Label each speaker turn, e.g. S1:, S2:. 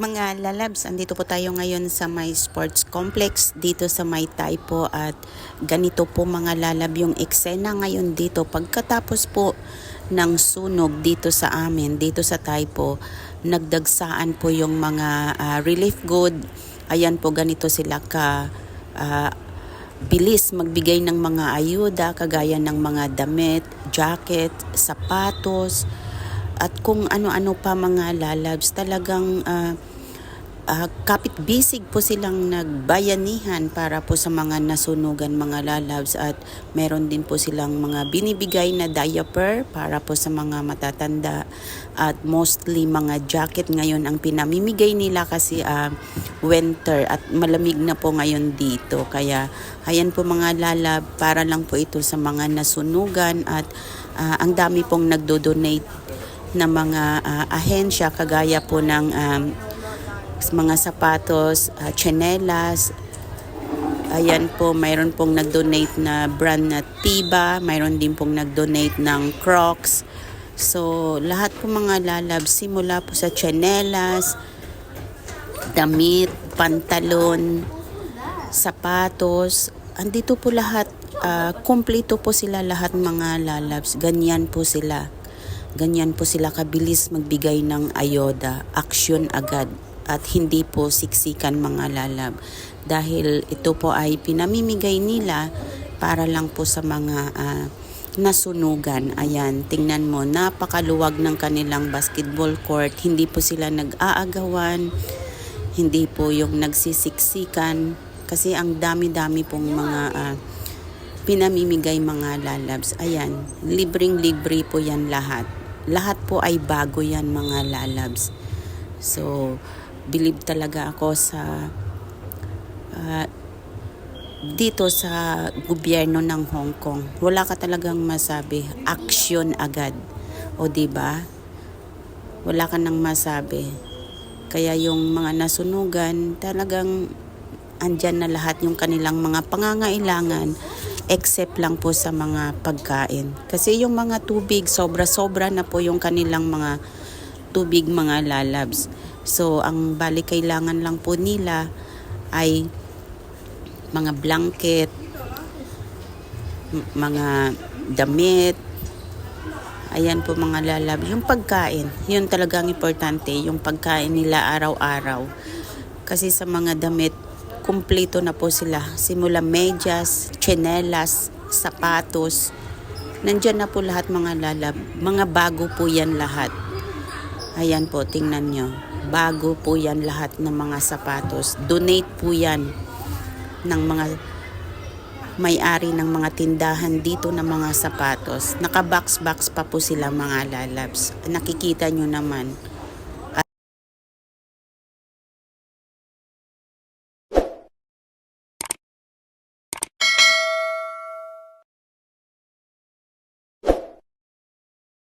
S1: Mga lalabs, andito po tayo ngayon sa may sports complex dito sa may Taipo at ganito po mga lalab yung eksena ngayon dito pagkatapos po ng sunog dito sa amin, dito sa Taipo, nagdagsaan po yung mga ah, relief good. Ayan po ganito sila ka ah, bilis magbigay ng mga ayuda kagaya ng mga damit, jacket, sapatos, at kung ano-ano pa mga lalabs talagang ah, ah, kapit bisig po silang nagbayanihan para po sa mga nasunugan mga lalabs. At meron din po silang mga binibigay na diaper para po sa mga matatanda. At mostly mga jacket ngayon ang pinamimigay nila kasi ah, winter at malamig na po ngayon dito. Kaya ayan po mga lalab para lang po ito sa mga nasunugan. At ah, ang dami pong nagdo-donate na mga ah, ahensya kagaya po ng um, mga sapatos, uh, chanelas. Ayan po, mayroon pong nag-donate na brand na Tiba, mayroon din pong nag-donate ng Crocs. So, lahat po mga lalab, simula po sa chanelas, damit, pantalon, sapatos, andito po lahat, ah, kumpleto po sila lahat mga lalabs. Ganyan po sila. Ganyan po sila kabilis magbigay ng ayoda, aksyon agad at hindi po siksikan mga lalab. Dahil ito po ay pinamimigay nila para lang po sa mga ah, nasunugan. Ayan, tingnan mo, napakaluwag ng kanilang basketball court. Hindi po sila nag-aagawan, hindi po yung nagsisiksikan. Kasi ang dami-dami pong mga ah, pinamimigay mga lalabs. Ayan, libreng-libre po yan lahat. Lahat po ay bago yan mga lalabs. So, believe talaga ako sa ah, dito sa gobyerno ng Hong Kong. Wala ka talagang masabi, action agad. O 'di ba? Wala ka nang masabi. Kaya yung mga nasunugan, talagang andyan na lahat yung kanilang mga pangangailangan except lang po sa mga pagkain. Kasi yung mga tubig, sobra-sobra na po yung kanilang mga tubig mga lalabs. So, ang balik kailangan lang po nila ay mga blanket, mga damit, ayan po mga lalab. Yung pagkain, yun talagang importante, yung pagkain nila araw-araw. Kasi sa mga damit, kumpleto na po sila. Simula medyas, tsinelas, sapatos, nandyan na po lahat mga lalab. Mga bago po yan lahat. Ayan po, tingnan nyo. Bago po yan lahat ng mga sapatos. Donate po yan ng mga may-ari ng mga tindahan dito ng mga sapatos. Naka-box-box pa po sila mga lalabs. Nakikita nyo naman.